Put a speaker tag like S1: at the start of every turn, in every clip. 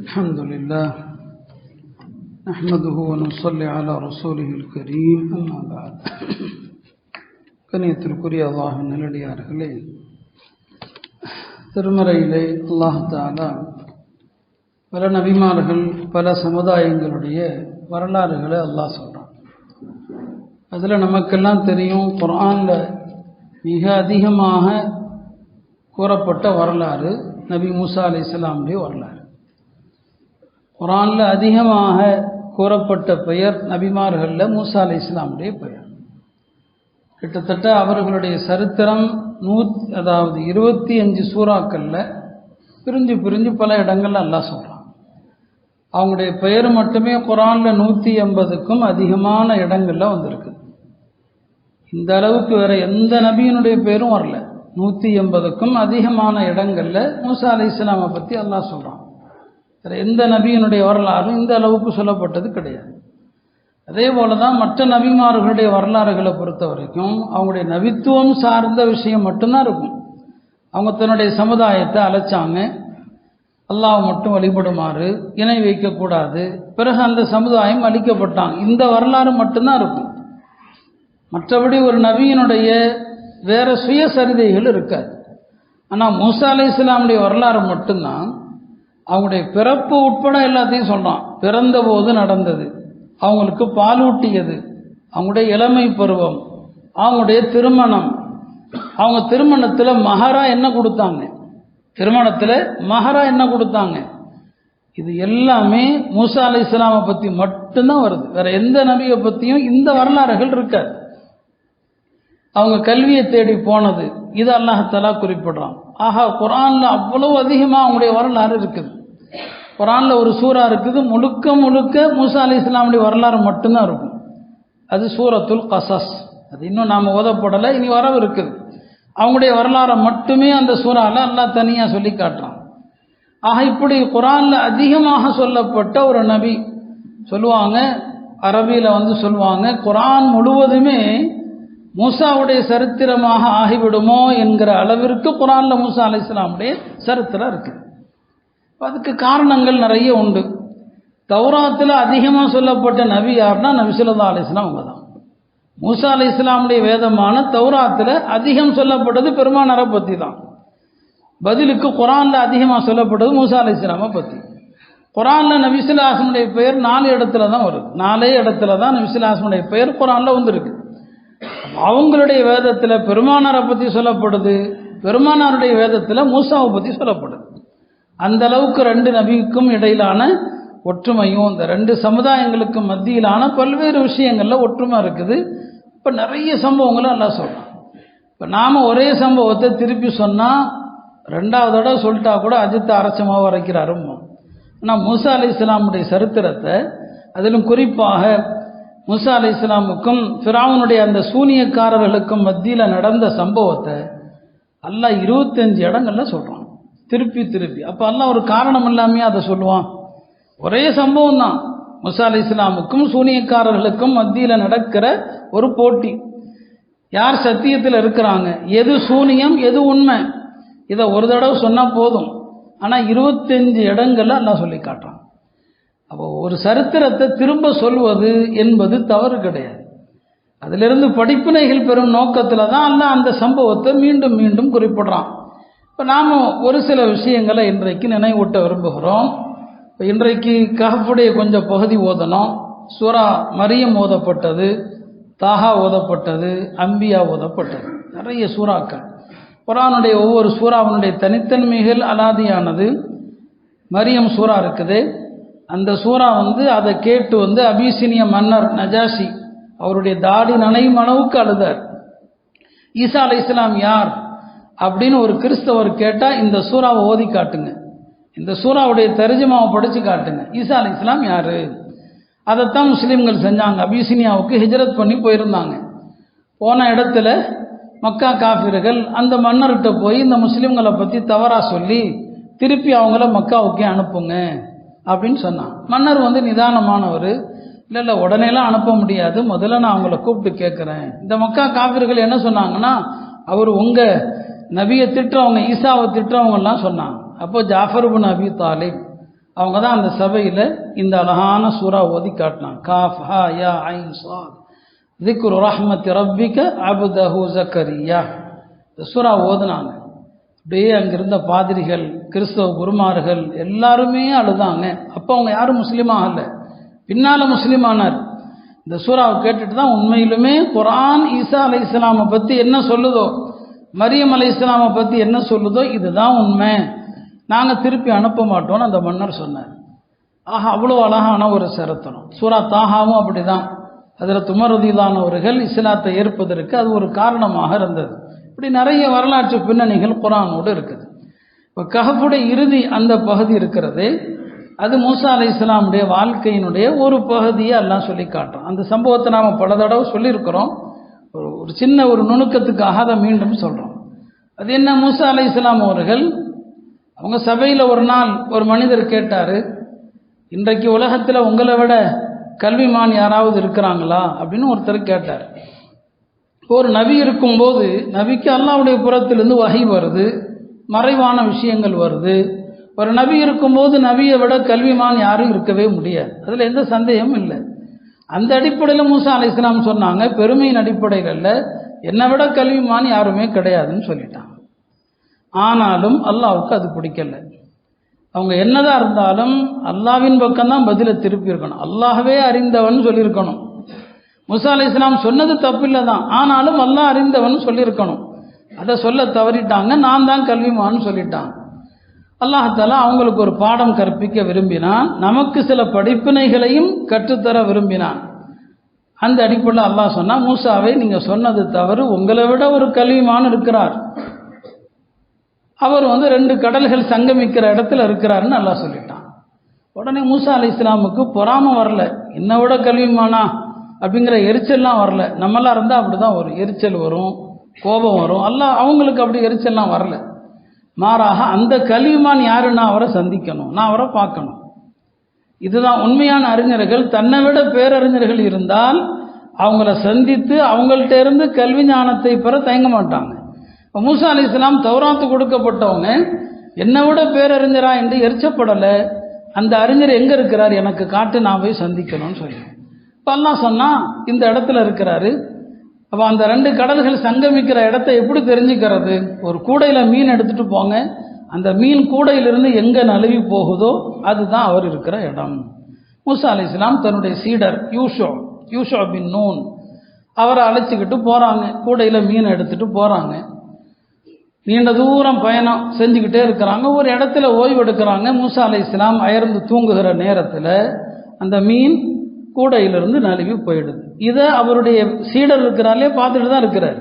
S1: الحمد لله نحمده ونصلي على رسوله الكريم أما بعد கணியத்திற்குரிய அல்லாஹ் நல்லடியார்களே திருமறையிலே அல்லாஹ் தாலா பல நபிமார்கள் பல சமுதாயங்களுடைய வரலாறுகளை அல்லாஹ் சொல்கிறான் அதில் நமக்கெல்லாம் தெரியும் குரானில் மிக அதிகமாக கூறப்பட்ட வரலாறு நபி மூசா அலி இஸ்லாமுடைய வரலாறு குரானில் அதிகமாக கூறப்பட்ட பெயர் நபிமார்களில் மூசா அலி இஸ்லாமுடைய பெயர். கிட்டத்தட்ட அவர்களுடைய சரித்திரம் நூ அதாவது இருபத்தி அஞ்சு சூறாக்களில் பிரிஞ்சு பிரிஞ்சு பல இடங்கள்ல அல்லா சொல்கிறான் அவங்களுடைய பெயர் மட்டுமே குரானில் நூற்றி எண்பதுக்கும் அதிகமான இடங்களில் வந்திருக்கு. இந்த அளவுக்கு வேறு எந்த நபியினுடைய பேரும் வரல. நூற்றி எண்பதுக்கும் அதிகமான இடங்களில் மூசா அலி இஸ்லாமை பற்றி அல்லா சொல்கிறான் வேறு எந்த நபியினுடைய வரலாறும் இந்த அளவுக்கு சொல்லப்பட்டது கிடையாது. அதே போல தான் மற்ற நபிமார்களுடைய வரலாறுகளை பொறுத்த வரைக்கும் அவங்களுடைய நபித்துவம் சார்ந்த விஷயம் மட்டும்தான் இருக்கும். அவங்க தன்னுடைய சமுதாயத்தை அழைச்சாங்க. அல்லாஹ் மட்டும் வழிபடுமாறு இணை வைக்கக்கூடாது. பிறகு அந்த சமுதாயம் அழிக்கப்பட்டாங்க. இந்த வரலாறு மட்டும்தான் இருக்கும். மற்றபடி ஒரு நபியினுடைய வேற சுயசரிதைகள் இருக்காது. ஆனால் மூசா அலி இஸ்லாமுடைய வரலாறு மட்டும்தான். அவங்களுடைய பிறப்பு உட்பட எல்லாத்தையும் சொன்னான். பிறந்தபோது நடந்தது. அவங்களுக்கு பாலூட்டியது அவங்களுடைய இளமை பருவம். அவங்களுடைய திருமணம். அவங்க திருமணத்தில் மகரா என்ன கொடுத்தாங்க? திருமணத்தில் மகரா என்ன கொடுத்தாங்க? இது எல்லாமே மூசா அலி இஸ்லாமை பற்றி மட்டும்தான் வருது. வேற எந்த நபியை பற்றியும் இந்த வரலாறுகள் இருக்காது. அவங்க கல்வியை தேடி போனது. இது அல்லாஹலா குறிப்பிடுறான். ஆஹா குரானில் அவ்வளவு அதிகமாக அவங்களுடைய வரலாறு இருக்குது. குரானில் ஒரு சூறா இருக்குது. முழுக்க முழுக்க மூசா அலி இஸ்லாமுடைய வரலாறு மட்டும்தான் இருக்கும். அது சூரத்துல் கசஸ் அது இன்னும் நாம் ஓதப்படலை இனி வரவு இருக்குது. அவங்களுடைய வரலாறை மட்டுமே அந்த சூறாவில் எல்லாம் தனியாக சொல்லி காட்டுறான். ஆக இப்படி குரானில் அதிகமாக சொல்லப்பட்ட ஒரு நபி சொல்லுவாங்க அரபியில் வந்து சொல்லுவாங்க குரான் முழுவதுமே மூசாவுடைய சரித்திரமாக ஆகிவிடுமோ என்கிற அளவிற்கு குரானில் மூசா அலி இஸ்லாமுடைய சரித்திரம் இருக்குது. அதுக்கு காரணங்கள் நிறைய உண்டு. தௌராத்தில் அதிகமாக சொல்லப்பட்ட நபி யார்னா நபிசுல்லா அலி இஸ்லாம் அவங்க தான் மூசா அலி இஸ்லாமுடைய வேதமான தௌராத்தில் அதிகம் சொல்லப்பட்டது பெருமானரை பற்றி தான் பதிலுக்கு குரானில் அதிகமாக சொல்லப்பட்டது மூசா அலி இஸ்லாமை பற்றி குரானில் நபிசுல்லாசனுடைய பெயர் நாலு இடத்துல தான் வருது. நாலே இடத்துல தான் நபிசுல்லாசனுடைய பெயர் குரானில் வந்திருக்கு. அவங்களுடைய வேதத்தில் பெருமானாரை பற்றி சொல்லப்படுது பெருமானாருடைய வேதத்தில் மூசாவை பற்றி சொல்லப்படுது. அந்த அளவுக்கு ரெண்டு நபிக்கும் இடையிலான ஒற்றுமையும் இந்த ரெண்டு சமுதாயங்களுக்கும் மத்தியிலான பல்வேறு விஷயங்களில் ஒற்றுமை இருக்குது. இப்போ நிறைய சம்பவங்களும் எல்லாம் சொல்கிறோம் இப்போ நாம் ஒரே சம்பவத்தை திருப்பி சொன்னால் ரெண்டாவது தடவை சொல்லிட்டா கூட அஜித் அரசமாக வரைக்கிறாரும் ஆனால் மூசா அலி இஸ்லாமுடைய சரித்திரத்தை அதிலும் குறிப்பாக மூசா அலி இஸ்லாமுக்கும் ஃபிராவுனுடைய அந்த சூனியக்காரர்களுக்கும் மத்தியில் நடந்த சம்பவத்தை எல்லாம் இருபத்தஞ்சு இடங்கள்ல சொல்கிறான் திருப்பி திருப்பி. அப்போ எல்லாம் ஒரு காரணம் இல்லாமையே அதை சொல்லுவான். ஒரே சம்பவம் தான். முசா அலி இஸ்லாமுக்கும் சூனியக்காரர்களுக்கும் மத்தியில் நடக்கிற ஒரு போட்டி. யார் சத்தியத்தில் இருக்கிறாங்க? எது சூனியம் எது உண்மை? இதை ஒரு தடவை சொன்னால் போதும். ஆனால் இருபத்தஞ்சு இடங்கள்ல எல்லாம் சொல்லி காட்டுறான். அப்போ ஒரு சரித்திரத்தை திரும்ப சொல்வது என்பது தவறு கிடையாது. அதிலிருந்து படிப்பினைகள் பெறும் நோக்கத்தில் தான் அல்ல அந்த சம்பவத்தை மீண்டும் மீண்டும் குறிப்பிடுறான். இப்போ நாம் ஒரு சில விஷயங்களை இன்றைக்கு நினைவூட்ட விரும்புகிறோம். இப்போ இன்றைக்கு கஹப்புடைய கொஞ்சம் பகுதி ஓதணும். சூரா மரியம் ஓதப்பட்டது தாகா ஓதப்பட்டது அம்பியா ஓதப்பட்டது. நிறைய சூறாக்கள். குரானுடைய ஒவ்வொரு சூறாவினுடைய தனித்தன்மைகள் அலாதியானது. மரியம் சூறா இருக்குது. அந்த சூறா வந்து அதை கேட்டு வந்து அபிசீனிய மன்னர் நஜாசி அவருடைய தாடி நனையும் அளவுக்கு அழுதார். ஈசா அலை இஸ்லாம் யார்? அப்படின்னு ஒரு கிறிஸ்தவர் கேட்டால் இந்த சூறாவை ஓதி காட்டுங்க. இந்த சூறாவுடைய தரிஜமாவை படித்து காட்டுங்க. ஈசா அலி இஸ்லாம் யார்? அதைத்தான் முஸ்லீம்கள் செஞ்சாங்க. அபிசினியாவுக்கு ஹிஜரத் பண்ணி போயிருந்தாங்க. போன இடத்துல மக்கா காஃபிர்கள் அந்த மன்னர்கிட்ட போய் இந்த முஸ்லீம்களை பற்றி தவறாக சொல்லி திருப்பி அவங்கள மக்காவுக்கே அனுப்புங்க அப்படின்னு சொன்னான் மன்னர் வந்து நிதானமானவர். இல்லை இல்லை உடனேலாம் அனுப்ப முடியாது. முதல்ல நான் அவங்கள கூப்பிட்டு கேட்குறேன் இந்த மக்கா காவிர்கள் என்ன சொன்னாங்கன்னா அவர் உங்கள் நபியை திட்டுறவங்க ஈசாவை திட்டுறவங்கலாம் சொன்னாங்க. அப்போ ஜாஃபர் பின் அபி தாலிப் அவங்க தான் அந்த சபையில் இந்த அழகான சூறா ஓதி காட்டினாங்க. காஃப் ஹா யா ஐன் சாத் திக்ரு ரஹ்மத் ரப்பிக்க அபுதஹு ஜக்கரியா இந்த சூறா ஓதுனாங்க. அப்படியே அங்கிருந்த பாதிரிகள் கிறிஸ்தவ குருமார்கள் எல்லாருமே அழுதாங்க. அப்போ அவங்க யாரும் முஸ்லீம் ஆகல பின்னால் முஸ்லீம் ஆனார் இந்த சூறாவை கேட்டுட்டு தான் உண்மையிலுமே குரான் ஈசா அலை இஸ்லாமை பற்றி என்ன சொல்லுதோ மரியம் அலை இஸ்லாமை பற்றி என்ன சொல்லுதோ இதுதான் உண்மை. நாங்கள் திருப்பி அனுப்ப மாட்டோம்னு அந்த மன்னர் சொன்னார். ஆஹா அவ்வளோ அழகான ஒரு சரித்திரம் சூரா தாகாவும் அப்படிதான். அதில் துமரதியிலானவர்கள் இஸ்லாத்தை ஏற்பதற்கு அது ஒரு காரணமாக இருந்தது. இப்படி நிறைய வரலாற்று பின்னணிகள் குரானோடு இருக்குது. இப்போ கஹப்புடைய இறுதி அந்த பகுதி இருக்கிறது. அது மூசா அலை இஸ்லாமுடைய வாழ்க்கையினுடைய ஒரு பகுதியை எல்லாம் சொல்லி காட்டுறோம் அந்த சம்பவத்தை நாம் பல தடவை சொல்லியிருக்கிறோம். ஒரு ஒரு சின்ன ஒரு நுணுக்கத்துக்காக அதை மீண்டும் சொல்கிறோம் அது என்ன? மூசா அலை இஸ்லாம் அவர்கள் அவங்க சபையில் ஒரு நாள் ஒரு மனிதர் கேட்டார் இன்றைக்கு உலகத்தில் உங்களை விட கல்விமான் யாராவது இருக்கிறாங்களா? அப்படின்னு ஒருத்தர் கேட்டார். ஒரு நபி இருக்கும்போது நபிக்கு அல்லாவுடைய புறத்திலிருந்து வகை வருது மறைவான விஷயங்கள் வருது. ஒரு நபி இருக்கும்போது நபியை விட கல்விமான் யாரும் இருக்கவே முடியாது. அதில் எந்த சந்தேகமும் இல்லை. அந்த அடிப்படையில் மூசா அலி இஸ்லாம் சொன்னாங்க பெருமையின் அடிப்படையில் என்னை விட கல்விமான் யாருமே கிடையாதுன்னு சொல்லிட்டாங்க. ஆனாலும் அல்லாவுக்கு அது பிடிக்கல. அவங்க என்னதான் இருந்தாலும் அல்லாவின் பக்கம்தான் பதிலை திருப்பி இருக்கணும். அல்லாஹவே அறிந்தவன் சொல்லியிருக்கணும். முசா அலி இஸ்லாம் சொன்னது தப்பில்லை தான் ஆனாலும் அல்லாஹ் அறிந்தவன் சொல்லியிருக்கணும். அதை சொல்ல தவறிட்டாங்க நான் தான் கல்விமான்னு சொல்லிட்டான் அல்லாஹாலா அவங்களுக்கு ஒரு பாடம் கற்பிக்க விரும்பினான். நமக்கு சில படிப்பினைகளையும் கற்றுத்தர விரும்பினான். அந்த அடிப்படையில் அல்லாஹ் சொன்னால் மூசாவை நீங்கள் சொன்னது தவறு உங்களை விட ஒரு கல்விமான் இருக்கிறார். அவர் வந்து ரெண்டு கடல்கள் சங்கமிக்கிற இடத்துல இருக்கிறாருன்னு நல்லா சொல்லிட்டான். உடனே மூசா அலி இஸ்லாமுக்கு பொறாம வரல. என்னை விட கல்விமானா அப்படிங்கிற எரிச்சல்லாம் வரல. நம்மளாம் இருந்தால் அப்படி தான் வரும். எரிச்சல் வரும் கோபம் வரும். அல்ல அவங்களுக்கு அப்படி எரிச்சல்லாம் வரல. மாறாக அந்த கல்விமான் யாரு? நான் அவரை சந்திக்கணும். நான் அவரை பார்க்கணும். இதுதான் உண்மையான அறிஞர்கள். தன்னை விட பேரறிஞர்கள் இருந்தால் அவங்கள சந்தித்து அவங்கள்ட்ட இருந்து கல்வி ஞானத்தை பெற தயங்க மாட்டாங்க. இப்போ மூசா அலி இஸ்லாம் தௌராத்து கொடுக்கப்பட்டவங்க என்னை விட பேரறிஞரா என்று எரிச்சப்படலை. அந்த அறிஞர் எங்கே இருக்கிறார்? எனக்கு காட்டு நான் போய் சந்திக்கணும்னு சொல்லி. இப்போ எல்லாம் சொன்னால் இந்த இடத்துல இருக்கிறாரு. அப்போ அந்த ரெண்டு கடல்கள் சங்கமிக்கிற இடத்த எப்படி தெரிஞ்சுக்கிறது? ஒரு கூடையில் மீன் எடுத்துகிட்டு போங்க. அந்த மீன் கூடையிலிருந்து எங்கே நழுவி போகுதோ அதுதான் அவர் இருக்கிற இடம். மூசா அலி இஸ்லாம் தன்னுடைய சீடர் யூஷோ யூஷோ பின் நூன் அவரை அழைச்சிக்கிட்டு போகிறாங்க கூடையில் மீன் எடுத்துகிட்டு போகிறாங்க நீண்ட தூரம் பயணம் செஞ்சுக்கிட்டே இருக்கிறாங்க. ஒரு இடத்துல ஓய்வு எடுக்கிறாங்க. மூசா அலை இஸ்லாம் அயர்ந்து தூங்குகிற நேரத்தில் அந்த மீன் கூடையிலிருந்து நழுவி போயிடுது. இதை அவருடைய சீடர் இருக்கிறாரே பார்த்துட்டு தான் இருக்கிறார்.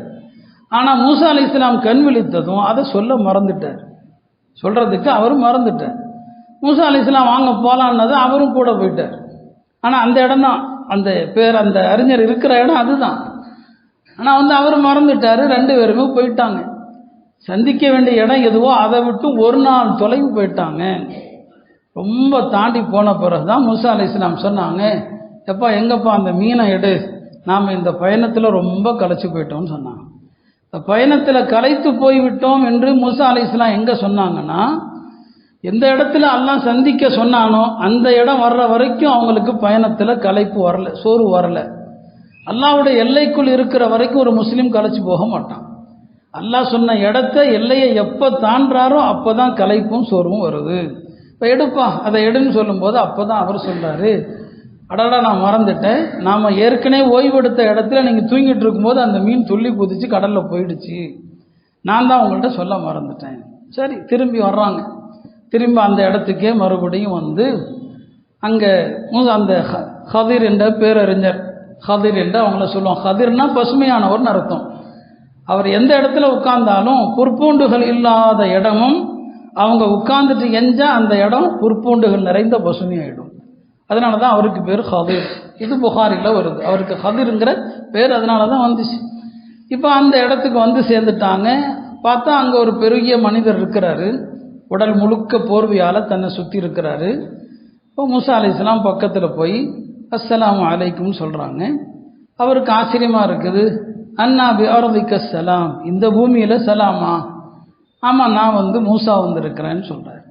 S1: ஆனால் மூசா அலி இஸ்லாம் கண் விழித்ததும் அதை சொல்ல மறந்துட்டார். சொல்கிறதுக்கு அவரும் மறந்துட்டார். மூசா அலி இஸ்லாம் வாங்க போகலான்னது அவரும் கூட போயிட்டார். ஆனால் அந்த இடம் தான். அந்த பேர் அந்த அறிஞர் இருக்கிற இடம் அதுதான். ஆனால் வந்து அவர் மறந்துட்டார். ரெண்டு பேருமே போயிட்டாங்க. சந்திக்க வேண்டிய இடம் எதுவோ அதை விட்டு ஒரு நாள் தொலைவு போயிட்டாங்க. ரொம்ப தாண்டி போன பிறகு தான் மூசா அலி இஸ்லாம் சொன்னாங்க எப்பா எங்கப்பா அந்த மீனை எடு. நாம் இந்த பயணத்தில் ரொம்ப களைச்சி போயிட்டோம்னு சொன்னாங்க. இந்த பயணத்தில் களைத்து போய்விட்டோம் என்று முசா அலி இஸ்லாம் எங்கே சொன்னாங்கன்னா எந்த இடத்துல எல்லாம் சந்திக்க சொன்னானோ அந்த இடம் வர்ற வரைக்கும் அவங்களுக்கு பயணத்தில் களைப்பு வரல சோறு வரல. அல்லாவுடைய எல்லைக்குள் இருக்கிற வரைக்கும் ஒரு முஸ்லீம் களைச்சி போக மாட்டான். அல்லாஹ் சொன்ன இடத்த எல்லையை எப்போ தாண்டாரோ அப்போ தான் களைப்பும் சோர்வும் வருது. இப்போ எடுப்பா அதை எடுன்னு சொல்லும்போது அப்போ தான் அவர் சொல்கிறாரு அடடா நான் மறந்துட்டேன். நாம் ஏற்கனவே ஓய்வெடுத்த இடத்துல நீங்கள் தூங்கிட்டு இருக்கும்போது அந்த மீன் துள்ளி குதிச்சு கடலில் போயிடுச்சு. நான் தான் உங்கள்கிட்ட சொல்ல மறந்துட்டேன். சரி திரும்பி வர்றாங்க. திரும்ப அந்த இடத்துக்கே மறுபடியும் வந்து அங்கே அந்த ஹதிர் என்ற பேரறிஞர் ஹதிர் என்று அவங்கள சொல்லுவோம் ஹதிர்னா பசுமையானவர்னு அர்த்தம். அவர் எந்த இடத்துல உட்கார்ந்தாலும் புற்பூண்டுகள் இல்லாத இடமும் அவங்க உட்கார்ந்துட்டு எஞ்சா அந்த இடம் புற்பூண்டுகள் நிறைந்த பசுமையாயிடும். அதனால தான் அவருக்கு பேர் ஹதிர் இது புகாரில் வருது. அவருக்கு ஹதிருங்கிற பேர் அதனால தான் வந்துச்சு. இப்போ அந்த இடத்துக்கு வந்து சேர்ந்துட்டாங்க. பார்த்தா அங்கே ஒரு பெருகிய மனிதர் இருக்கிறாரு. உடல் முழுக்க போர்வையால் தன்னை சுற்றி இருக்கிறாரு. இப்போ மூசா அலி இஸ்லாம் பக்கத்தில் போய் அஸ்ஸலாம் அலைக்கும்னு சொல்கிறாங்க அவருக்கு ஆச்சரியமாக இருக்குது. அண்ணா பிஆரதிக்க சலாம். இந்த பூமியில் சலாமா? ஆமாம் நான் வந்து மூசா வந்திருக்கிறேன்னு சொல்கிறார்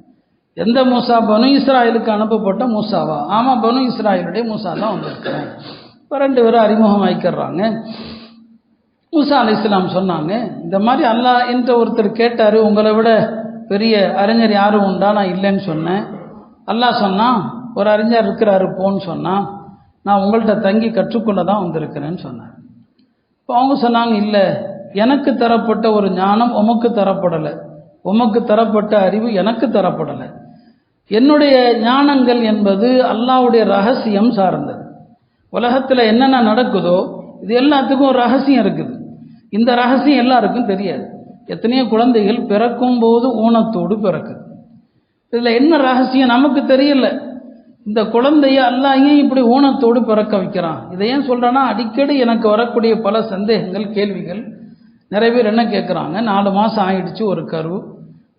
S1: எந்த மூசா பனு இஸ்ராயலுக்கு அனுப்பப்பட்ட மூசாவா? ஆமாம் பனு இஸ்ராயலுடைய மூசா தான் வந்திருக்கிறேன் இப்போ ரெண்டு பேரும் அறிமுகம் ஆயிக்கிறாங்க. மூசா அலி இஸ்லாம் சொன்னாங்க இந்த மாதிரி அல்லாஹ் என்ற ஒருத்தர் கேட்டார் உங்களை விட பெரிய அறிஞர் யாரும் உண்டா? நான் இல்லைன்னு சொன்னேன். அல்லாஹ் சொன்னான் ஒரு அறிஞர் இருக்கிறாரு போன்னு சொன்னான் நான் உங்கள்கிட்ட தங்கி கற்றுக்கொள்ள தான் வந்திருக்கிறேன்னு சொன்னார். இப்போ அவங்க சொன்னாங்க இல்லை எனக்கு தரப்பட்ட ஒரு ஞானம் உமக்கு தரப்படலை. உமக்கு தரப்பட்ட அறிவு எனக்கு தரப்படலை. என்னுடைய ஞானங்கள் என்பது அல்லாஹ்வுடைய ரகசியம் சார்ந்தது. உலகத்தில் என்னென்ன நடக்குதோ இது எல்லாத்துக்கும் ஒரு ரகசியம் இருக்குது. இந்த ரகசியம் எல்லாருக்கும் தெரியாது. எத்தனையோ குழந்தைகள் பிறக்கும் போது ஊனத்தோடு பிறக்குது. இதில் என்ன ரகசியம் நமக்கு தெரியல. இந்த குழந்தைய அல்லாஹ் ஏன் இப்படி ஊனத்தோடு பிறக்க வைக்கிறான்? இதை ஏன் சொல்கிறேன்னா அடிக்கடி எனக்கு வரக்கூடிய பல சந்தேகங்கள் கேள்விகள் நிறைய பேர் என்ன கேட்குறாங்க நாலு மாதம் ஆயிடுச்சு ஒரு கரு.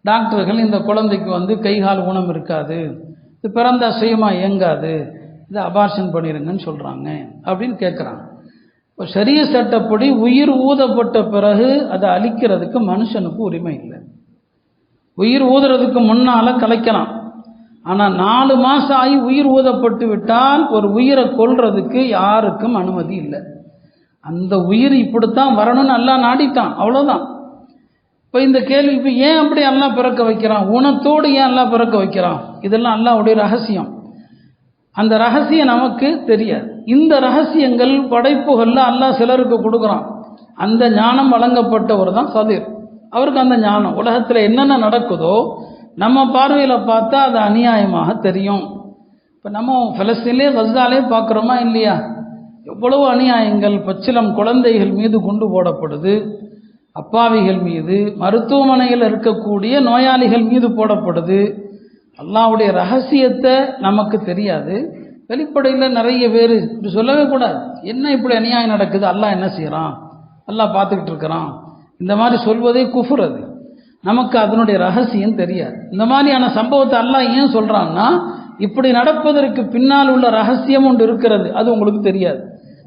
S1: டாக்டர்கள் இந்த குழந்தைக்கு வந்து கை கால் ஊனம் இருக்காது இது பிறந்த சுயமாக இயங்காது இதை அபார்ஷன் பண்ணிடுங்கன்னு சொல்கிறாங்க அப்படின்னு கேட்குறாங்க இப்போ சரிய சட்டப்படி உயிர் ஊதப்பட்ட பிறகு அதை அழிக்கிறதுக்கு மனுஷனுக்கு உரிமை இல்லை. உயிர் ஊதுறதுக்கு முன்னால் கலைக்கலாம். ஆனால் நாலு மாதம் ஆகி உயிர் ஊதப்பட்டு விட்டால் ஒரு உயிரை கொல்றதுக்கு யாருக்கும் அனுமதி இல்லை. அந்த உயிர் இப்படித்தான் வரணும்னு நல்லா நாடிட்டான் அவ்வளோதான் இப்போ இந்த கேள்வி இப்போ ஏன் அப்படி எல்லாம் பிறக்க வைக்கிறான்? உணத்தோடு ஏன் எல்லாம் பிறக்க வைக்கிறான்? இதெல்லாம் அல்லாவுடைய ரகசியம். அந்த ரகசியம் நமக்கு தெரியாது. இந்த ரகசியங்கள் படைப்புகளில் அல்லாஹ் சிலருக்கு கொடுக்குறான். அந்த ஞானம் வழங்கப்பட்டவர் தான் சதிர் அவருக்கு அந்த ஞானம். உலகத்தில் என்னென்ன நடக்குதோ நம்ம பார்வையில் பார்த்தா அது அநியாயமாக தெரியும். இப்போ நம்ம ஃபலஸ்தீன்லேயே கஸ்தாலே பார்க்குறோமா இல்லையா? எவ்வளவு அநியாயங்கள் பச்சிலம் குழந்தைகள் மீது கொண்டு போடப்படுது. அப்பாவிகள் மீது மருத்துவமனையில் இருக்கக்கூடிய நோயாளிகள் மீது போடப்படுது. அல்லாவுடைய ரகசியத்தை நமக்கு தெரியாது. வெளிப்படையில் நிறைய பேர் இப்படி சொல்லவே கூடாது. என்ன இப்படி அநியாயம் நடக்குது? அல்லாஹ் என்ன செய்கிறான் அல்லாஹ் பார்த்துக்கிட்டு இருக்கிறான். இந்த மாதிரி சொல்வதே குஃபுர் அது. நமக்கு அதனுடைய ரகசியம் தெரியாது. இந்த மாதிரியான சம்பவத்தை அல்லாஹ் ஏன் சொல்கிறான்னா இப்படி நடப்பதற்கு பின்னால் உள்ள ரகசியம் ஒன்று இருக்கிறது. அது உங்களுக்கு தெரியாது.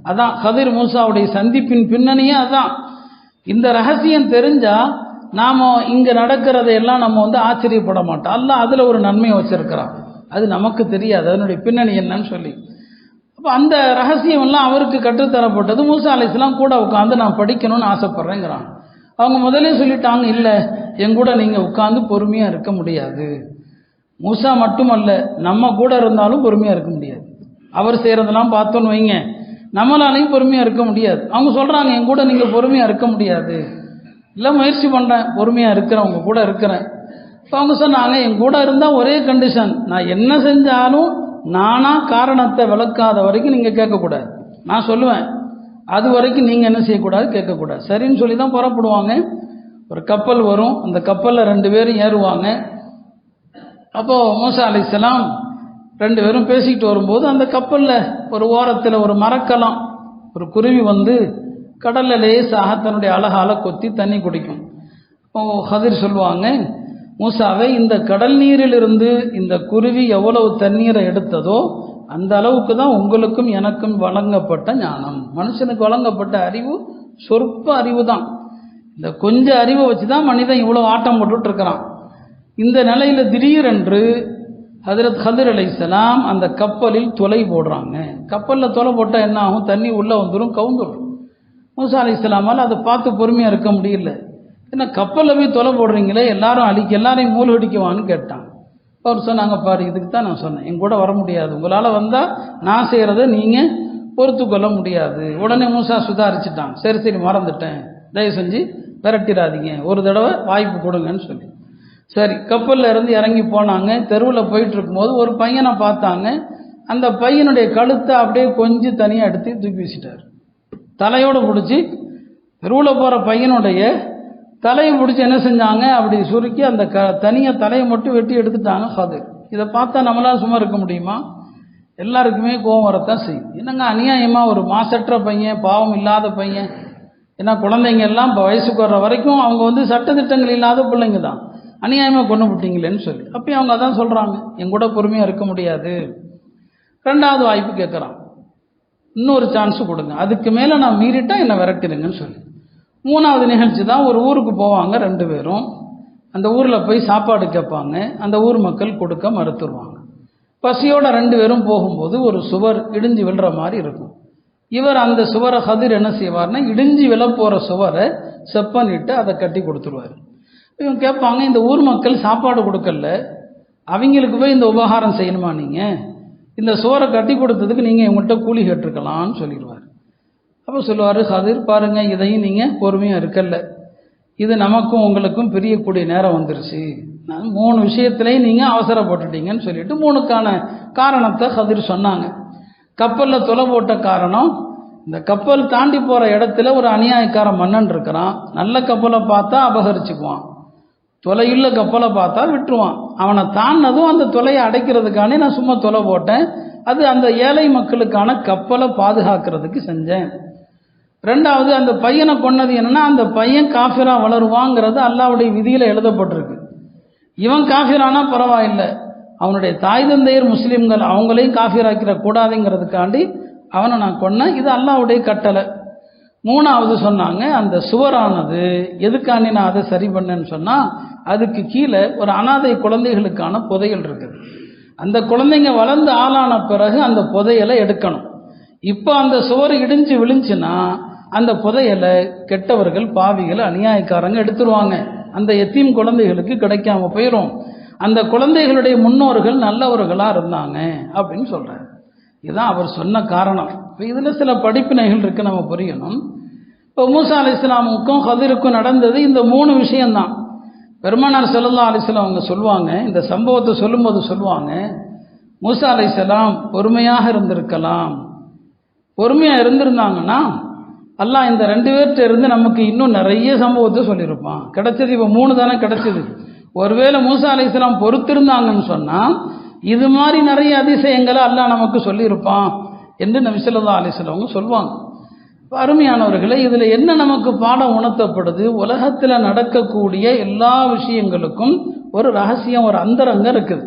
S1: அதான் கதிர் மூசாவுடைய சந்திப்பின் பின்னணியே அதான். இந்த ரகசியம் தெரிஞ்சா நாம் இங்கே நடக்கிறதையெல்லாம் நம்ம வந்து ஆச்சரியப்பட மாட்டோம். அல்ல அதில் ஒரு நன்மையை வச்சிருக்கிறான். அது நமக்கு தெரியாது. அதனுடைய பின்னணி என்னன்னு சொல்லி. அப்போ அந்த ரகசியம் எல்லாம் அவருக்கு கற்றுத்தரப்பட்டது. மூசா அலிஸ்லாம் கூட உட்காந்து நான் படிக்கணும்னு ஆசைப்பட்றேங்கிறான். அவங்க முதலே சொல்லிட்டாங்க இல்லை என் கூட நீங்கள் உட்காந்து பொறுமையாக இருக்க முடியாது. மூசா மட்டுமல்ல நம்ம கூட இருந்தாலும் பொறுமையாக இருக்க முடியாது. அவர் செய்கிறதெல்லாம் பார்த்தோன்னு வைங்க. நம்மளாலையும் பொறுமையாக இருக்க முடியாது. அவங்க சொல்கிறாங்க என் கூட நீங்கள் பொறுமையாக இருக்க முடியாது. இல்லை முயற்சி பண்ணுறேன் பொறுமையாக இருக்கிறேன் உங்க கூட இருக்கிறேன். இப்போ அவங்க சொன்னாங்க என் கூட இருந்தால் ஒரே கண்டிஷன் நான் என்ன செஞ்சாலும் நானாக காரணத்தை விளக்காத வரைக்கும் நீங்கள் கேட்கக்கூடாது. நான் சொல்லுவேன் அது வரைக்கும் நீங்கள் என்ன செய்யக்கூடாது கேட்கக்கூடாது. சரின்னு சொல்லி தான் புறப்படுவாங்க. ஒரு கப்பல் வரும் அந்த கப்பலில் ரெண்டு பேரும் ஏறுவாங்க. அப்போது மூசா அலிஸ்லாம் ரெண்டு பேரும் பேசிக்கிட்டு வரும்போது அந்த கப்பலில் ஒரு ஓரத்தில் ஒரு மரக்கலம் ஒரு குருவி வந்து கடலில் லேசாக தன்னுடைய அழகால கொத்தி தண்ணி குடிக்கும். அப்போ ஹதிர் சொல்லுவாங்க மூசாவை இந்த கடல் நீரிலிருந்து இந்த குருவி எவ்வளவு தண்ணீரை எடுத்ததோ அந்த அளவுக்கு தான் உங்களுக்கும் எனக்கும் வழங்கப்பட்ட ஞானம். மனுஷனுக்கு வழங்கப்பட்ட அறிவு சொற்ப அறிவு தான். இந்த கொஞ்சம் அறிவை வச்சு தான் மனிதன் இவ்வளோ ஆட்டம் போட்டுட்ருக்கிறான் இந்த நிலையில் திடீரென்று ஹதரத் ஹதர் அலைசலாம் அந்த கப்பலில் தொலை போடுறாங்க. கப்பலில் தொலை போட்டால் என்ன ஆகும்? தண்ணி உள்ளே வந்துடும் கவுந்துடும் மூசா அலி இஸ்லாமால் அதை பார்த்து பொறுமையாக இருக்க முடியல. என்ன கப்பலில் போய் தொலை போடுறீங்களே? எல்லாரும் அழிக்க எல்லாரையும் மூழ்கடிக்குவான்னு கேட்டான். அவர் சொன்னாங்க பாரு இதுக்கு தான் நான் சொன்னேன். என் கூட வர முடியாது. உங்களால் வந்தால் நான் செய்கிறத நீங்கள் பொறுத்து கொள்ள முடியாது. உடனே மூசா சுதாரிச்சிட்டான். சரி சரி மறந்துட்டேன். தயவு செஞ்சு விரட்டிடாதீங்க. ஒரு தடவை வாய்ப்பு கொடுங்கன்னு சொல்லி. சரி கப்பலில் இருந்து இறங்கி போனாங்க. தெருவில் போயிட்டு இருக்கும்போது ஒரு பையனை பார்த்தாங்க. அந்த பையனுடைய கழுத்தை அப்படியே கொஞ்சம் தனியாக எடுத்து தூக்கி வீசிட்டார் தலையோடு பிடிச்சி தெருவில் போகிற பையனுடைய தலையை பிடிச்சி என்ன செஞ்சாங்க? அப்படி சுருக்கி அந்த க தனியாக தலையை மட்டும் வெட்டி எடுத்துட்டாங்க ஹது இதை பார்த்தா நம்மளால் சும்மா இருக்க முடியுமா? எல்லாருக்குமே கோபம் வரத்தான் செய்யும். என்னங்க அநியாயமாக ஒரு மாசற்ற பையன் பாவம் இல்லாத பையன். ஏன்னா குழந்தைங்க எல்லாம் இப்போ வயசுக்கு வர்ற வரைக்கும் அவங்க வந்து சட்டத்திட்டங்கள் இல்லாத பிள்ளைங்க தான். அநியாயமாக கொண்டு விட்டீங்களேன்னு சொல்லி. அப்பயும் அவங்க அதான் சொல்கிறாங்க என் கூட பொறுமையாக இருக்க முடியாது. ரெண்டாவது வாய்ப்பு கேட்குறான் இன்னொரு சான்ஸ் கொடுங்க. அதுக்கு மேலே நான் மீறிட்டா என்னை விரட்டிடுங்கன்னு சொல்லி. மூணாவது நிகழ்ச்சி தான் ஒரு ஊருக்கு போவாங்க ரெண்டு பேரும். அந்த ஊரில் போய் சாப்பாடு கேட்பாங்க. அந்த ஊர் மக்கள் கொடுக்க மறுத்துருவாங்க. பசியோட ரெண்டு பேரும் போகும்போது ஒரு சுவர் இடிஞ்சு விழுற மாதிரி இருக்கும். இவர் அந்த சுவரை ஹதிர் என்ன செய்வார்னா இடிஞ்சு விழ போகிற சுவரை செப்பனிட்டு அதை கட்டி கொடுத்துருவார். இவங்க கேட்பாங்க இந்த ஊர் மக்கள் சாப்பாடு கொடுக்கல அவங்களுக்கு போய் இந்த உபகாரம் செய்யணுமா நீங்கள் இந்த சுவரை கட்டி கொடுத்ததுக்கு நீங்கள் இவங்கள்ட்ட கூலி கேட்டிருக்கலாம்னு சொல்லிடுவார். அப்போ சொல்லுவார் கதிர் பாருங்கள் இதையும் நீங்கள் பொறுமையாக இருக்கல. இது நமக்கும் உங்களுக்கும் பிரியக்கூடிய நேரம் வந்துருச்சு. நான் மூணு விஷயத்துலையும் நீங்கள் அவசரப்பட்டுட்டீங்கன்னு சொல்லிட்டு மூணுக்கான காரணத்தை கதிர் சொன்னாங்க. கப்பலில் தொலை போட்ட காரணம் இந்த கப்பல் தாண்டி போகிற இடத்துல ஒரு அநியாயக்கார மன்னன் இருக்கிறான். நல்ல கப்பலை பார்த்தா அபகரிச்சுக்குவான். தொலையுள்ள கப்பலை பார்த்தா விட்டுருவான். அவனை தாண்டினதும் அந்த தொலையை அடைக்கிறதுக்கானே நான் சும்மா தொலை போட்டேன். அது அந்த ஏழை மக்களுக்கான கப்பலை பாதுகாக்கிறதுக்கு செஞ்சேன். ரெண்டாவது அந்த பையனை கொன்னது என்னன்னா அந்த பையன் காஃபிரா வளருவாங்கிறது அல்லாவுடைய விதியில் எழுதப்பட்டிருக்கு. இவன் காஃபிரானா பரவாயில்லை. அவனுடைய தாய் தந்தையர் முஸ்லீம்கள் அவங்களையும் காஃபிராக்கிற கூடாதுங்கிறதுக்காண்டி அவனை நான் கொன்னேன். இது அல்லாவுடைய கட்டளை. மூணாவது சொன்னாங்க அந்த சுவரானது எதுக்காண்டி நான் அதை சரி பண்ணேன்னு சொன்னால் அதுக்கு கீழே ஒரு அனாதை குழந்தைகளுக்கான புதையல் இருக்குது. அந்த குழந்தைங்க வளர்ந்து ஆளான பிறகு அந்த புதையலை எடுக்கணும். இப்போ அந்த சுவர் இடிஞ்சு விழுந்துச்சுன்னா அந்த புதையலை கெட்டவர்கள் பாவிகள் அநியாயக்காரங்க எடுத்துருவாங்க. அந்த எத்தீம் குழந்தைகளுக்கு கிடைக்காம போயிடும் அந்த குழந்தைகளுடைய முன்னோர்கள் நல்லவர்களாக இருந்தாங்க அப்படின்னு சொல்கிறார் இதுதான் அவர் சொன்ன காரணம். இப்போ இதில் சில படிப்பினைகள் இருக்குது நம்ம புரியணும். இப்போ மூசா அலி இஸ்லாமுக்கும் ஹதிருக்கும் நடந்தது இந்த மூணு விஷயம்தான். பெருமானார் செல்லல்லா அலிஸ்லாம் அவங்க சொல்லுவாங்க இந்த சம்பவத்தை சொல்லும்போது சொல்லுவாங்க மூசா அலி பொறுமையாக இருந்திருக்கலாம். பொறுமையாக இருந்திருந்தாங்கன்னா அல்லா இந்த ரெண்டு பேர்கிட்ட இருந்து நமக்கு இன்னும் நிறைய சம்பவத்தை சொல்லியிருப்பான். கிடைச்சது இப்போ மூணு தானே கிடைச்சது. ஒருவேளை மூசா அலிஸ்லாம் பொறுத்திருந்தாங்கன்னு சொன்னால் இது மாதிரி நிறைய அதிசயங்களை அல்லாஹ் நமக்கு சொல்லியிருப்பான் என்று நபிசல்லா அலிஸ்லாம் சொல்லுவாங்க. அருமையானவர்களே இதில் என்ன நமக்கு பாடம் உணர்த்தப்படுது? உலகத்தில் நடக்கக்கூடிய எல்லா விஷயங்களுக்கும் ஒரு ரகசியம் ஒரு அந்தரங்கம் இருக்குது.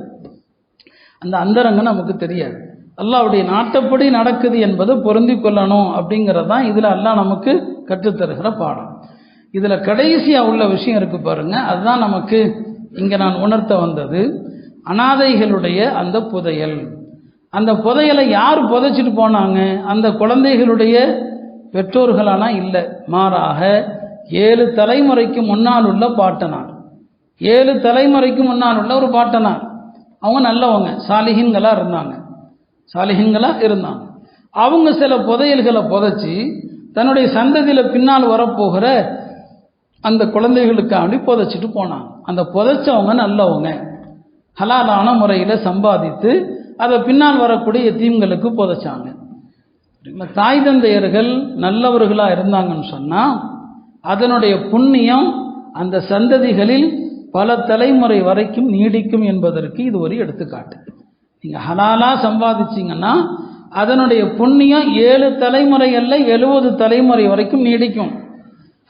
S1: அந்த அந்தரங்கம் நமக்கு தெரியாது. அல்லாவுடைய நாட்டப்படி நடக்குது என்பது பொருந்தி கொள்ளணும் அப்படிங்கிறது தான் இதில் எல்லாம் நமக்கு கற்றுத்தருகிற பாடம். இதில் கடைசியாக உள்ள விஷயம் இருக்குது பாருங்க. அதுதான் நமக்கு இங்கே நான் உணர்த்த வந்தது. அனாதைகளுடைய அந்த புதையல். அந்த புதையலை யார் புதைச்சிட்டு போனாங்க? அந்த குழந்தைகளுடைய பெற்றோர்களானா இல்லை. மாறாக ஏழு தலைமுறைக்கு முன்னால் உள்ள பாட்டனார். ஏழு தலைமுறைக்கு முன்னால் உள்ள ஒரு பாட்டனார். அவங்க நல்லவங்க. சாலிஹின்களாக இருந்தாங்க. சாலிஹின்களாக இருந்தாங்க. அவங்க சில புதையல்களை புதைச்சி தன்னுடைய சந்ததியில் பின்னால் வரப்போகிற அந்த குழந்தைகளுக்காண்டி புதைச்சிட்டு போனாங்க. அந்த புதைச்சவங்க நல்லவங்க. ஹலாலான முறையில் சம்பாதித்து அதை பின்னால் வரக்கூடிய தீம்களுக்கு புதைச்சாங்க. தாய் தந்தையர்கள் நல்லவர்களாக இருந்தாங்கன்னு சொன்னால் அதனுடைய புண்ணியம் அந்த சந்ததிகளில் பல தலைமுறை வரைக்கும் நீடிக்கும் என்பதற்கு இது ஒரு எடுத்துக்காட்டு. நீங்கள் ஹலாலாக சம்பாதிச்சிங்கன்னா அதனுடைய புண்ணியம் ஏழு தலைமுறை அல்ல எழுபது தலைமுறை வரைக்கும் நீடிக்கும்.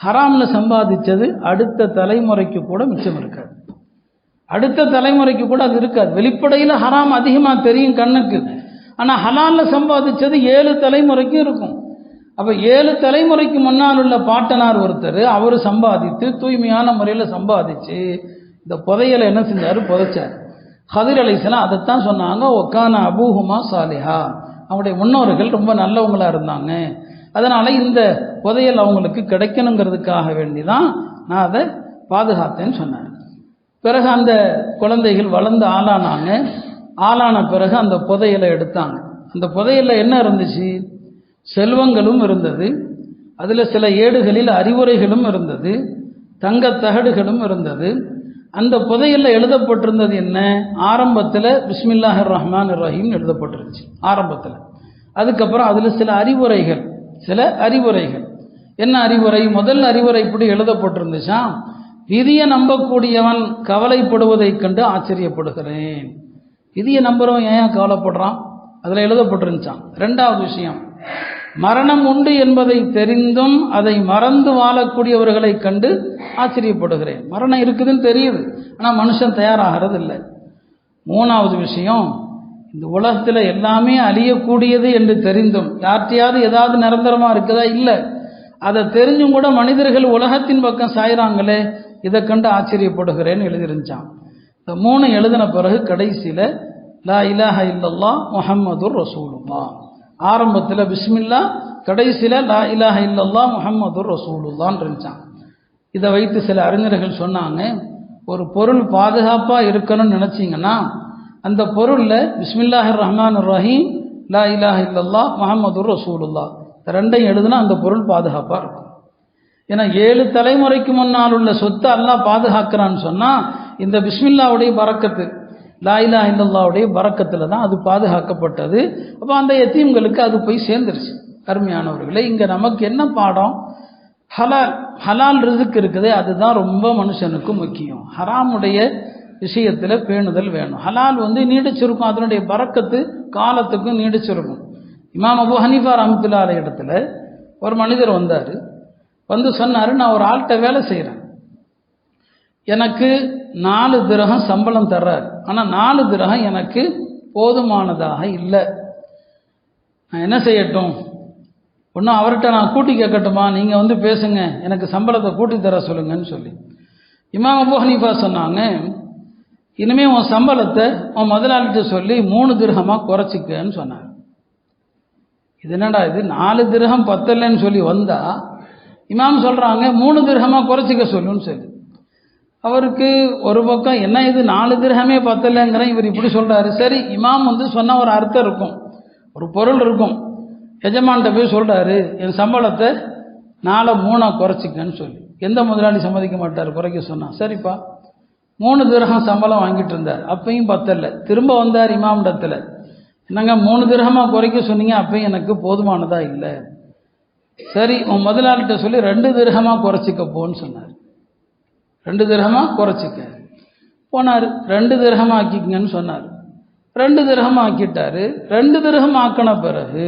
S1: ஹராமில் சம்பாதிச்சது அடுத்த தலைமுறைக்கு கூட மிச்சம் இருக்காது. அடுத்த தலைமுறைக்கு கூட அது இருக்காது. வெளிப்படையில் ஹராம் அதிகமாக தெரியும் கண்ணுக்கு. ஆனால் ஹலாலில் சம்பாதிச்சது ஏழு தலைமுறைக்கும் இருக்கும். அப்போ ஏழு தலைமுறைக்கு முன்னால் உள்ள பாட்டனார் ஒருத்தர் அவர் சம்பாதித்து தூய்மையான முறையில் சம்பாதிச்சு இந்த புதையலை என்ன செஞ்சார்? புதைச்சார். ஹதிர் அலிஸ்லாம் அதைத்தான் சொன்னாங்க ஒக்கான அபூஹுமா சாலிஹா. அவங்களுடைய முன்னோர்கள் ரொம்ப நல்லவங்களாக இருந்தாங்க. அதனால் இந்த புதையல் அவங்களுக்கு கிடைக்கணுங்கிறதுக்காக வேண்டி தான் நான் அதை பாதுகாத்தேன்னு சொன்னேன் பிறகு அந்த குழந்தைகள் வளர்ந்து ஆளானாங்க. ஆளான பிறகு அந்த புதையலை எடுத்தாங்க. அந்த புதையலில் என்ன இருந்துச்சு? செல்வங்களும் இருந்தது. அதில் சில ஏடுகளில் அறிவுரைகளும் இருந்தது. தங்க தகடுகளும் இருந்தது. அந்த புதையலில் எழுதப்பட்டிருந்தது என்ன? ஆரம்பத்தில் பிஸ்மில்லாஹர் ரஹ்மான் ரஹீம் எழுதப்பட்டிருந்துச்சு. ஆரம்பத்தில். அதுக்கப்புறம் அதில் சில அறிவுரைகள் சில அறிவுரைகள். என்ன அறிவுரை? முதல் அறிவுரை இப்படி எழுதப்பட்டிருந்துச்சா? விதியை நம்பக்கூடியவன் கவலைப்படுவதைக் கண்டு ஆச்சரியப்படுகிறேன். விதியை நம்புறவன் ஏன் கவலைப்படுறான்? அதில் எழுதப்பட்டிருந்துச்சான் ரெண்டாவது விஷயம் மரணம் உண்டு என்பதை தெரிந்தும் அதை மறந்து வாழக்கூடியவர்களை கண்டு ஆச்சரியப்படுகிறேன். மரணம் இருக்குதுன்னு தெரியுது ஆனால் மனுஷன் தயாராகிறது இல்லை மூணாவது விஷயம் இந்த உலகத்தில் எல்லாமே அழியக்கூடியது என்று தெரிந்தும் யார்கிட்டையாவது ஏதாவது நிரந்தரமாக இருக்குதா? இல்லை. அதை தெரிஞ்சும் கூட மனிதர்கள் உலகத்தின் பக்கம் சாயிறாங்களே இதை கண்டு ஆச்சரியப்படுகிறேன்னு எழுதியிருந்தான் இந்த மூணு எழுதின பிறகு கடைசியில் லா இலாஹ இல்லல்லா முஹம்மதுர் ரசூலுல்லா ஆரம்பத்தில் பிஸ்மில்லா கடைசியில் லா இலாஹ இல்லல்லா முஹம்மதுர் ரசூலுல்லான்னு இருந்துச்சான் இதை வைத்து சில அறிஞர்கள் சொன்னாங்க ஒரு பொருள் பாதுகாப்பாக இருக்கணும்னு நினச்சிங்கன்னா அந்த பொருளில் பிஸ்மில்லாஹிர் ரஹ்மான் ரஹீம் லா இலாஹ இல்லல்லா முஹம்மதுர் ரசூலுல்லா இந்த ரெண்டையும் எழுதுனா அந்த பொருள் பாதுகாப்பாக இருக்கும். ஏன்னா ஏழு தலைமுறைக்கு முன்னால் உள்ள சொத்தை எல்லாம் பாதுகாக்கிறான்னு சொன்னால் இந்த பிஸ்மில்லாவுடைய பறக்கத்து லாயிலா இலாஹ இல்லல்லாவுடைய பறக்கத்தில் தான் அது பாதுகாக்கப்பட்டது. அப்போ அந்த எத்தீம்களுக்கு அது போய் சேர்ந்துருச்சு. அருமையானவர்களே இங்கே நமக்கு என்ன பாடம்? ஹலால் ஹலால் ரிசுக்கு இருக்குது அதுதான் ரொம்ப மனுஷனுக்கு முக்கியம். ஹராமுடைய விஷயத்தில் பேணுதல் வேணும். ஹலால் வந்து நீடிச்சிருக்கும் அதனுடைய பறக்கத்து காலத்துக்கும் நீடிச்சிருக்கும். இமாம் அபு ஹனீஃபா ரஹமத்துல்லாத இடத்துல ஒரு மனிதர் வந்தார். வந்து சொன்னார் நான் ஒரு ஆள்கிட்ட வேலை செய்கிறேன் எனக்கு நாலு திரகம் சம்பளம் தர்றார். ஆனால் நாலு திரகம் எனக்கு போதுமானதாக இல்லை. நான் என்ன செய்யட்டும்? ஒன்றும் அவர்கிட்ட நான் கூட்டி கேட்கட்டுமா? நீங்கள் வந்து பேசுங்க. எனக்கு சம்பளத்தை கூட்டி தர சொல்லுங்கன்னு சொல்லி. இமாம் அபு ஹனீஃபா சொன்னாங்க இனிமே உன் சம்பளத்தை உன் முதலாளிகிட்ட சொல்லி மூணு திரகமாக குறைச்சிக்கன்னு சொன்னாங்க இது என்னடா இது? நாலு திரகம் பத்தலைன்னு சொல்லி வந்தால் இமாம் சொல்கிறாங்க மூணு திரகமாக குறைச்சிக்க சொல்லுன்னு சொல்லி. அவருக்கு ஒரு பக்கம் என்ன இது நாலு திரகமே பத்தலைங்கிற இவர் இப்படி சொல்கிறாரு சரி இமாம் வந்து சொன்ன ஒரு அர்த்தம் இருக்கும். ஒரு பொருள் இருக்கும். எஜமான்கிட்ட போய் சொல்கிறாரு என் சம்பளத்தை நாளை மூணாக குறைச்சிக்கன்னு சொல்லி. எந்த முதலாளி சம்மதிக்க மாட்டார் குறைக்க சொன்னால் சரிப்பா. மூணு திரகம் சம்பளம் வாங்கிட்டு இருந்தார். அப்பையும் பத்தலை. திரும்ப வந்தார் இமாமிடத்தில். என்னங்க மூணு திரகமாக குறைக்க சொன்னீங்க அப்பையும் எனக்கு போதுமானதாக இல்லை? சரி உன் முதலாளிகிட்ட சொல்லி ரெண்டு திரகமாக குறைச்சிக்க போன்னு சொன்னார். ரெண்டு திரகமாக குறைச்சிக்க. போனார் ரெண்டு திரகம் ஆக்கிக்கங்கன்னு சொன்னார். ரெண்டு திரகம் ஆக்கிட்டாரு ரெண்டு திரகம் ஆக்கின பிறகு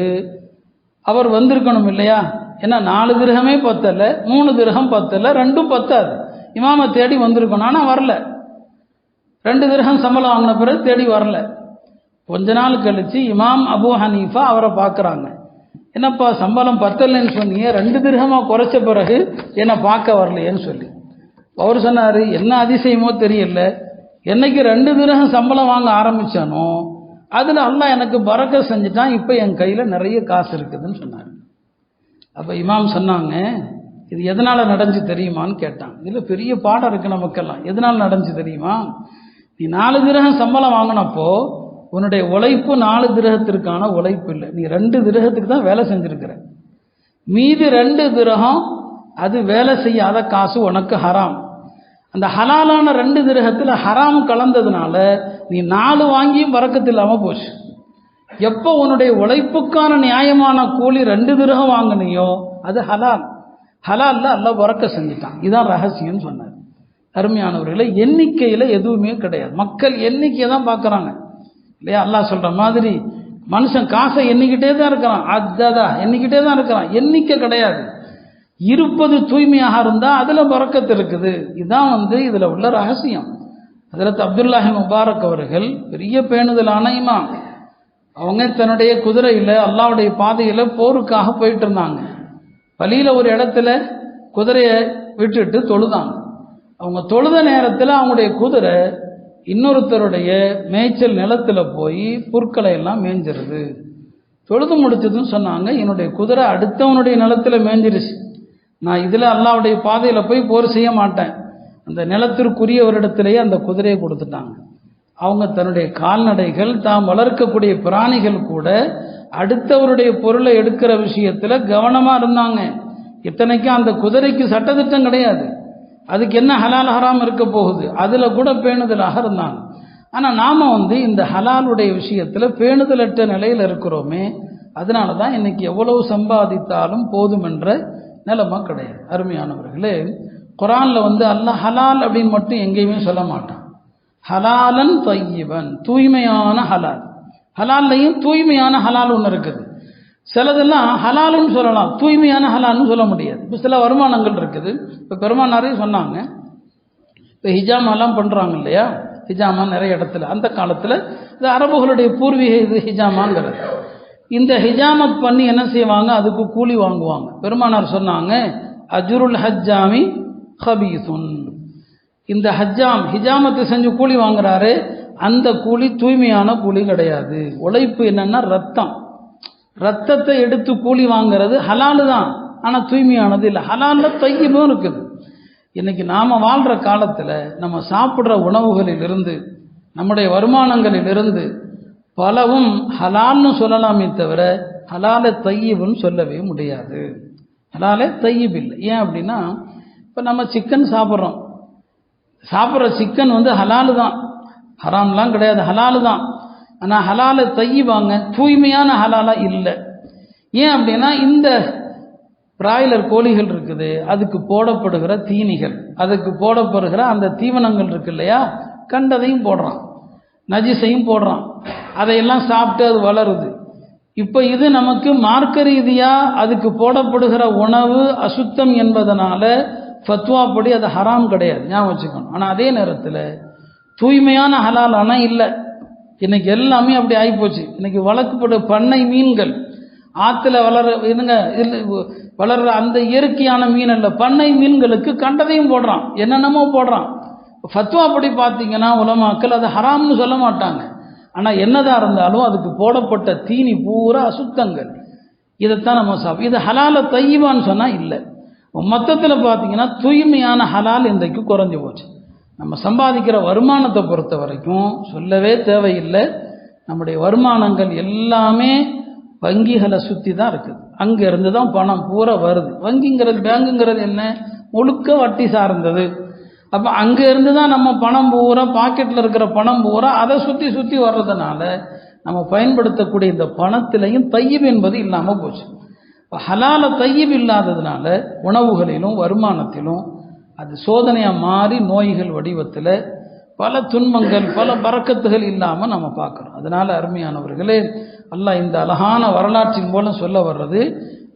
S1: அவர் வந்திருக்கணும் இல்லையா? ஏன்னா நாலு திரகமே பத்தலை மூணு திரகம் பத்தலை ரெண்டும் பத்தாது. இமாமை தேடி வந்திருக்கணும் ஆனால் வரல. ரெண்டு திரகம் சம்பளம் வாங்கின பிறகு தேடி வரல. கொஞ்ச நாள் கழிச்சு இமாம் அபு ஹனீஃபா அவரை பார்க்குறாங்க. என்னப்பா சம்பளம் பத்தலைன்னு சொன்னீங்க ரெண்டு திரகமாக குறைச்ச பிறகு என்னை பார்க்க வரலையேன்னு சொல்லி. அவர் சொன்னார் என்ன அதிசயமோ தெரியல. என்னைக்கு ரெண்டு திரகம் சம்பளம் வாங்க ஆரம்பித்தானோ அதில் அல்லா எனக்கு பறக்க செஞ்சுட்டான். இப்போ என் கையில் நிறைய காசு இருக்குதுன்னு சொன்னார். அப்போ இமாம் சொன்னாங்க இது எதனால் நடஞ்சு தெரியுமான்னு கேட்டான். இதில் பெரிய பாடம் இருக்குது நமக்கெல்லாம். எதனால் நடந்து தெரியுமா? நீ நாலு திரகம் சம்பளம் வாங்கினப்போ உன்னுடைய உழைப்பு நாலு திரகத்திற்கான உழைப்பு இல்லை. நீ ரெண்டு திரகத்துக்கு தான் வேலை செஞ்சுருக்கிற. மீதி ரெண்டு திரகம் அது வேலை செய்யாத காசு உனக்கு ஹராம். அந்த ஹலாலான ரெண்டு திரகத்தில் ஹராம் கலந்ததுனால நீ நாலு வாங்கியும் வரக்கத்து இல்லாமல் போச்சு. எப்போ உன்னுடைய உழைப்புக்கான நியாயமான கூலி ரெண்டு திரகம் வாங்கினியோ அது ஹலால். ஹலாலில் அல்ல உறக்க செஞ்சுட்டான். இதான் ரகசியம்னு சொன்னார். அருமையானவர்களை எண்ணிக்கையில் எதுவுமே கிடையாது. மக்கள் எண்ணிக்கையை தான் பார்க்குறாங்க. இல்லையா? அல்லாஹ் சொல்கிற மாதிரி மனுஷன் காசை எண்ணிக்கிட்டே தான் இருக்கிறான். அதா எண்ணிக்கிட்டே தான் இருக்கிறான். எண்ணிக்கை கிடையாது. இருப்பது தூய்மையாக இருந்தால் அதில் பறக்கத்து இருக்குது. இதுதான் வந்து இதில் உள்ள ரகசியம். அதில் அப்துல்லாஹி முபாரக் அவர்கள் பெரிய பேணுதலான இமாம். அவங்க தன்னுடைய குதிரையில் அல்லாவுடைய பாதையில் போருக்காக போயிட்டு இருந்தாங்க. வழியில் ஒரு இடத்துல குதிரையை விட்டுட்டு தொழுதாங்க. அவங்க தொழுத நேரத்தில் அவங்களுடைய குதிரை இன்னொருத்தருடைய மேய்ச்சல் நிலத்தில் போய் புற்களை எல்லாம் மேய்ஞ்சிருது தொழுது முடிச்சதுன்னு சொன்னாங்க. என்னுடைய குதிரை அடுத்தவனுடைய நிலத்தில் மேய்ஞ்சிருச்சு நான் இதில் அல்லாவுடைய பாதையில் போய் போர் செய்ய மாட்டேன். அந்த நிலத்திற்குரியவரிடத்திலேயே அந்த குதிரையை கொடுத்துட்டாங்க. அவங்க தன்னுடைய கால்நடைகள் தாம் வளர்க்கக்கூடிய பிராணிகள் கூட அடுத்தவருடைய பொருளை எடுக்கிற விஷயத்தில் கவனமாக இருந்தாங்க. இத்தனைக்கும் அந்த குதிரைக்கு சட்டத்திட்டம் கிடையாது. அதுக்கு என்ன ஹலால் ஹராம் இருக்க போகுது? அதில் கூட பேணுதலாக இருந்தாங்க. ஆனால் நாம் வந்து இந்த ஹலாலுடைய விஷயத்தில் பேணுதலற்ற நிலையில் இருக்கிறோமே. அதனால தான் இன்னைக்கு எவ்வளவு சம்பாதித்தாலும் போதும் நிலமாக கிடையாது. அருமையானவர்களே குரானில் வந்து அல்லாஹ் ஹலால் அப்படின்னு மட்டும் எங்கேயுமே சொல்ல மாட்டான். ஹலாலன் தொய்யவன் தூய்மையான ஹலால். ஹலால்லையும் தூய்மையான ஹலால் ஒன்று இருக்குது. சிலதெல்லாம் ஹலாலுன்னு சொல்லலாம் தூய்மையான ஹலால்னு சொல்ல முடியாது. இப்போ சில வருமானங்கள் இருக்குது. இப்போ பெருமானாரே சொன்னாங்க இப்போ ஹிஜாமாலாம் பண்ணுறாங்க இல்லையா? ஹிஜாமா நிறைய இடத்துல அந்த காலத்தில் இது அரபுகளுடைய பூர்வீக இது ஹிஜாமாங்கிறது. இந்த ஹிஜாமத் பண்ணி என்ன செய்வாங்க? அதுக்கு கூலி வாங்குவாங்க. பெருமானார் சொன்னாங்க அஜுருல் ஹஜ்ஜாமி ஹபீசுன் இந்த ஹஜ்ஜாம் ஹிஜாமத்தை செஞ்சு கூலி வாங்குறாரு. அந்த கூலி தூய்மையான கூலி கிடையாது. உழைப்பு என்னன்னா ரத்தம். ரத்தத்தை எடுத்து கூலி வாங்குறது ஹலாலு தான். ஆனால் தூய்மையானது இல்லை. ஹலாலில் தையமும் இருக்குது. இன்னைக்கு நாம் வாழ்கிற காலத்தில் நம்ம சாப்பிட்ற உணவுகளிலிருந்து நம்முடைய வருமானங்களிலிருந்து பலவும் ஹலால்னு சொல்லலாமே தவிர ஹலால தையீபுன்னு சொல்லவே முடியாது. ஹலால தையீப் இல்லை. ஏன் அப்படின்னா இப்போ நம்ம சிக்கன் சாப்பிட்றோம். சாப்பிட்ற சிக்கன் வந்து ஹலாலு தான். ஹராம்லாம் கிடையாது. ஹலாலு தான். ஆனால் ஹலால தையிவாங்க தூய்மையான ஹலாலா இல்லை. ஏன் அப்படின்னா இந்த பிராய்லர் கோழிகள் இருக்குது. அதுக்கு போடப்படுகிற தீனிகள். அதுக்கு போடப்படுகிற அந்த தீவனங்கள் இருக்கு இல்லையா? கண்டதையும் போடுறான். நஜிசையும் போடுறான். அதையெல்லாம் சாப்பிட்டு அது வளருது. இப்போ இது நமக்கு மார்க்க ரீதியாக அதுக்கு போடப்படுகிற உணவு அசுத்தம் என்பதனால ஃபத்வா படி அது ஹராம் கிடையாது. ஞாபகம் வச்சுக்கணும். ஆனால் அதே நேரத்தில் தூய்மையான ஹலால் ஆனால் இல்லை. இன்னைக்கு எல்லாமே அப்படி ஆகிப்போச்சு இன்னைக்கு வளர்க்கப்பட பண்ணை மீன்கள் ஆற்றுல வளர இதுங்க வளர்கிற வளர்ற அந்த இயற்கையான மீன் அல்ல. பண்ணை மீன்களுக்கு கண்டதையும் போடுறான். என்னென்னமோ போடுறான். ஃபத்வா படி பார்த்தீங்கன்னா உலமாக்கள் அது ஹராம்னு சொல்ல மாட்டாங்க. ஆனால் என்னதான் இருந்தாலும் அதுக்கு போடப்பட்ட தீனி பூரா அசுத்தங்கள். இதைத்தான் நம்ம சாப்பிடும் இது ஹலால தையவான்னு சொன்னால் இல்லை. மொத்தத்தில் பார்த்தீங்கன்னா தூய்மையான ஹலால் இன்றைக்கு குறைஞ்சி போச்சு. நம்ம சம்பாதிக்கிற வருமானத்தை பொறுத்த வரைக்கும் சொல்லவே தேவையில்லை. நம்முடைய வருமானங்கள் எல்லாமே வங்கிகளை சுற்றி தான் இருக்குது. அங்கே இருந்து தான் பணம் பூரா வருது. வங்கிங்கிறது பேங்குங்கிறது என்ன? முழுக்க வட்டி சார்ந்தது. அப்போ அங்கே இருந்து தான் நம்ம பணம் பூரா பாக்கெட்டில் இருக்கிற பணம் பூரா அதை சுற்றி சுற்றி வர்றதுனால நம்ம பயன்படுத்தக்கூடிய இந்த பணத்திலையும் தையீப் என்பது இல்லாமல் போச்சு. இப்போ ஹலால தையீப் இல்லாததுனால உணவுகளிலும் வருமானத்திலும் அது சோதனையாக மாறி நோய்கள் வடிவத்தில் பல துன்பங்கள் பல பறக்கத்துகள் இல்லாமல் நம்ம பார்க்குறோம். அதனால் அருமையானவர்களே அல்லாஹ் இந்த அழகான வரலாற்றின் மூலம் சொல்ல வர்றது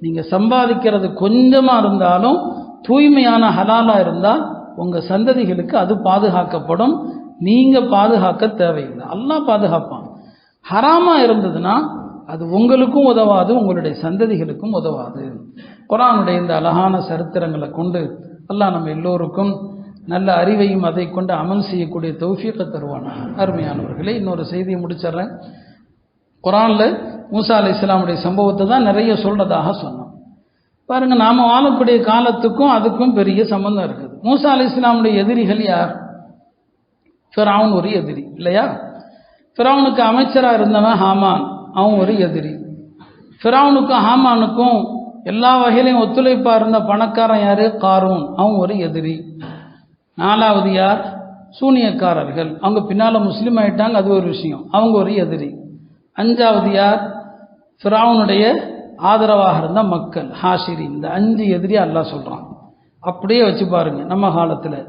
S1: நீங்கள் சம்பாதிக்கிறது கொஞ்சமாக இருந்தாலும் தூய்மையான ஹலாலாக இருந்தால் உங்கள் சந்ததிகளுக்கு அது பாதுகாக்கப்படும். நீங்கள் பாதுகாக்க தேவையில்லை. அல்லா பாதுகாப்பான். ஹராமாக இருந்ததுன்னா அது உங்களுக்கும் உதவாது உங்களுடைய சந்ததிகளுக்கும் உதவாது. குரானுடைய இந்த அழகான சரித்திரங்களை கொண்டு அல்லாஹ் நம்ம எல்லோருக்கும் நல்ல அறிவையும் அதை கொண்டு அமல் செய்யக்கூடிய தௌஃபியத்தை தருவானா. அருமையானவர்களே இன்னொரு செய்தியை முடிச்சிடுறேன். குரானில் மூசா அலி இஸ்லாமுடைய சம்பவத்தை தான் நிறைய சொல்றதாக சொன்னோம். பாருங்க நாம வாழக்கூடிய காலத்துக்கும் அதுக்கும் பெரிய சம்பந்தம் இருக்குது. மூசா அலி இஸ்லாமுடைய எதிரிகள் யார்? ஃபிரவுன் ஒரு எதிரி இல்லையா? ஃபிரவுனுக்கு அமைச்சராக இருந்தவன் ஹாமான் அவன் ஒரு எதிரி. ஃபிரவுனுக்கும் ஹாமானுக்கும் எல்லா வகையிலையும் ஒத்துழைப்பாக இருந்த பணக்காரன் யார்? காரூன் அவன் ஒரு எதிரி. நாலாவது யார்? சூனியக்காரர்கள். அவங்க பின்னால் முஸ்லீம் ஆயிட்டாங்க அது ஒரு விஷயம். அவங்க ஒரு எதிரி. அஞ்சாவது யார்? ஃபிராவுனுடைய ஆதரவாக இருந்த மக்கள் ஹாஷிரி இந்த அஞ்சு எதிரி அல்லாஹ் சொல்கிறான் அப்படியே வச்சு பாருங்க நம்ம காலத்தில்.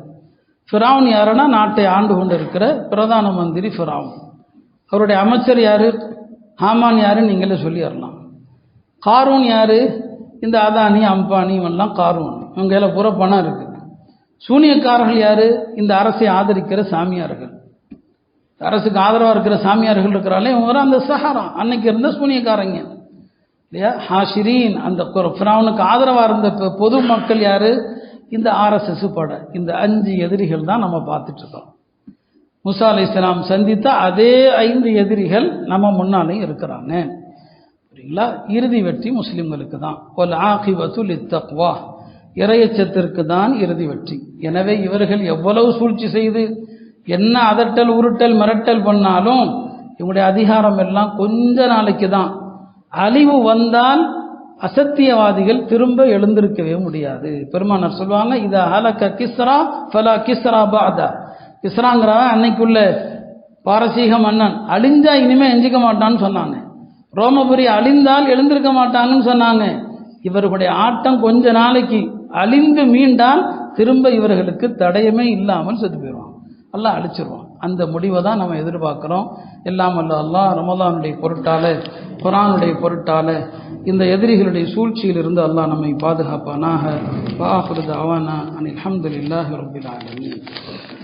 S1: ஃபிராவுன் யாருன்னா நாட்டை ஆண்டு கொண்டு இருக்கிற பிரதான மந்திரி ஃபிராவுன். அவருடைய அமைச்சர் யார்? ஹாமான் யாருன்னு நீங்களே சொல்லிடலாம் காரூன் யார்? இந்த அதானி அம்பானி இவன்லாம் காரூன். இவங்க எல்லாம் பூரா பணம் இருக்குது சூனியக்காரர்கள் யார்? இந்த அரசை ஆதரிக்கிற சாமியார்கள். அரசுக்கு ஆதரவாக இருக்கிற சாமியார்கள் இருக்கிறாலே இவங்க அந்த சஹாரா. அன்னைக்கு இருந்த சூனியக்காரங்க. இல்லையா? ஹாஷிரீன் அந்த ஃபிராவுனுக்கு ஆதரவாக இருந்த பொது மக்கள் யார்? இந்த ஆர்எஸ்எஸ் பட இந்த அஞ்சு எதிரிகள் தான் நம்ம பார்த்துட்ருக்கோம் முசா அலி இஸ்லாம் சந்தித்த அதே ஐந்து எதிரிகள் நம்ம முன்னாலேயும் இருக்கிறாங்க புரியுங்களா? இறுதி வெற்றி முஸ்லீம்களுக்கு தான். ஒல் ஆகிவத்துல் இத்தக்வா இறையச்சத்திற்கு தான் இறுதி வெற்றி. எனவே இவர்கள் எவ்வளவு சூழ்ச்சி செய்து என்ன அதட்டல் உருட்டல் மிரட்டல் பண்ணாலும் இவங்களுடைய அதிகாரம் எல்லாம் கொஞ்ச நாளைக்கு தான் அழிவு வந்தால் அசத்தியவாதிகள் திரும்ப எழுந்திருக்கவே முடியாது. பெருமானார் சொல்லுவாங்க இதை அலக்க கிஸ்ரா ஃபலா கிஸ்ரா பாதா கிஸ்ராங்கிறவன் அன்னைக்குள்ள பாரசீக மன்னன் அழிஞ்சா இனிமே எஞ்சிக்க மாட்டான்னு சொன்னாங்க. ரோமபுரி அழிந்தால் எழுந்திருக்க மாட்டாங்கன்னு சொன்னாங்க. இவர்களுடைய ஆட்டம் கொஞ்ச நாளைக்கு அழிந்து மீண்டால் திரும்ப இவர்களுக்கு தடயமே இல்லாமல் செத்து போயிடுவான் எல்லாம் அழிச்சிருவான். அந்த முடிவை தான் நம்ம எதிர்பார்க்குறோம். எல்லாம் அல்ல அல்லாஹ் ரமலானுடைய பொருட்டால குரானுடைய பொருட்டால இந்த எதிரிகளுடைய சூழ்ச்சியிலிருந்து அல்லாஹ் நம்மை பாதுகாப்பானாக. வாஹுருது அவானா அனில் அஹமதுல்லாஹி ரபில் ஆலமீன்.